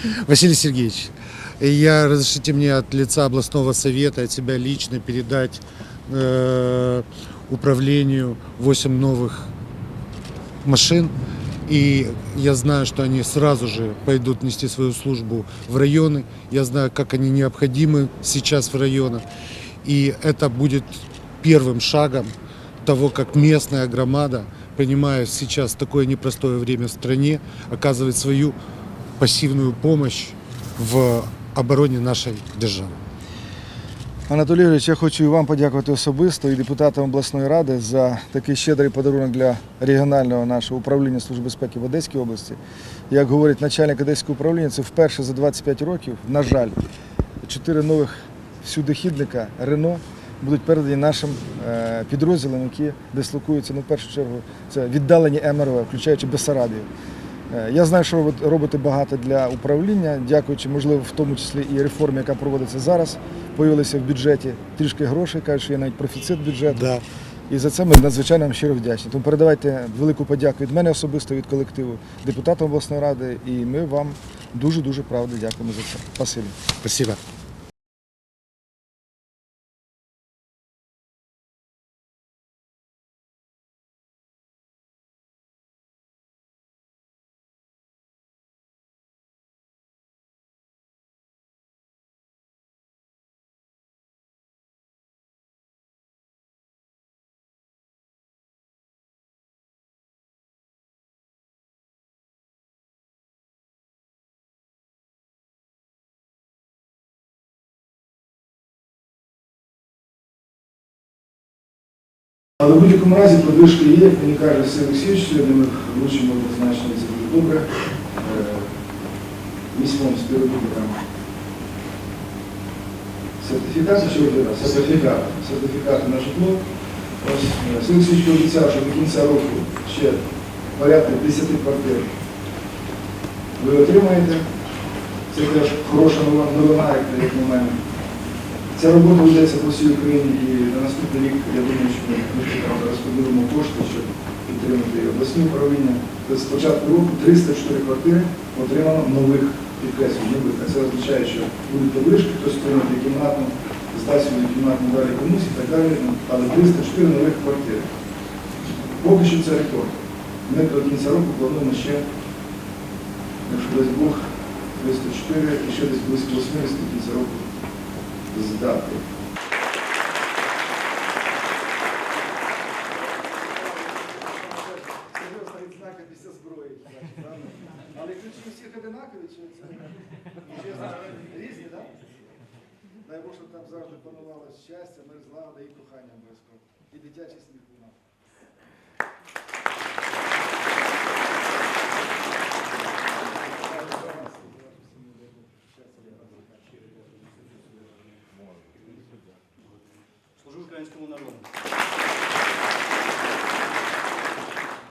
Василий Сергеевич, я разрешите мне от лица областного совета от себя лично передать э, управлению 8 новых машин. И я знаю, что они сразу же пойдут нести свою службу в районы. Я знаю, как они необходимы сейчас в районах. И это будет первым шагом того, как местная громада, принимая сейчас такое непростое время в стране, оказывает свою пассивную помощь в обороне нашей державы. Анатолій Юрійович, я хочу і вам подякувати особисто і депутатам обласної ради за такий щедрий подарунок для регіонального нашого управління Служби безпеки в Одеській області. Як говорить начальник Одеського управління, це вперше за 25 років, на жаль, чотири нових всюдихідника Рено будуть передані нашим е, підрозділам, які дислокуються, ну, в першу чергу, це віддалені МРВ, включаючи Бессарабію. Е, Я знаю, що ви робите багато для управління, дякуючи, можливо, в тому числі і реформі, яка проводиться зараз. Появилися в бюджеті трішки грошей, кажуть, що є навіть профіцит бюджету. Да. І за це ми надзвичайно вам щиро вдячні. Тому передавайте велику подяку від мене особисто, від колективу депутатам обласної ради. І ми вам дуже-дуже правда дякуємо за це. Спасибі. Спасибо. Але в будь-якому разі подвижки є, як мені каже Сергій Олексійович, сьогодні ми вручимо однозначно це дуже добре. Е, Візьмемо співробітникам сертифікати чи ордера? Сертифікати. Сертифікати на житло. Ось е, Сергій Олексійович пообіцяв, що до кінця року ще порядка 10 квартир ви отримаєте. Це теж хороша новина, як на мене. Ця робота ведеться по всій Україні і на наступний рік, я думаю, що ми розподілимо кошти, щоб підтримати обласні управління. З початку року 304 квартири отримано нових підкреслень. Це означає, що будуть подвижки, хтось отримати кімнатну, здасть свою кімнатну далі комусь і так далі. Але 304 нових квартир. Поки що це рекорд. Ми до кінця року плануємо ще, якщо дасть Бог, 304 і ще десь близько 80 до кінця року здати. Але ключі всіх одинакові, чи це різні, так? Дай щоб там завжди панувало щастя, мир, злагода і кохання обов'язково. І дитячий сміх у нас. grande como na Londres.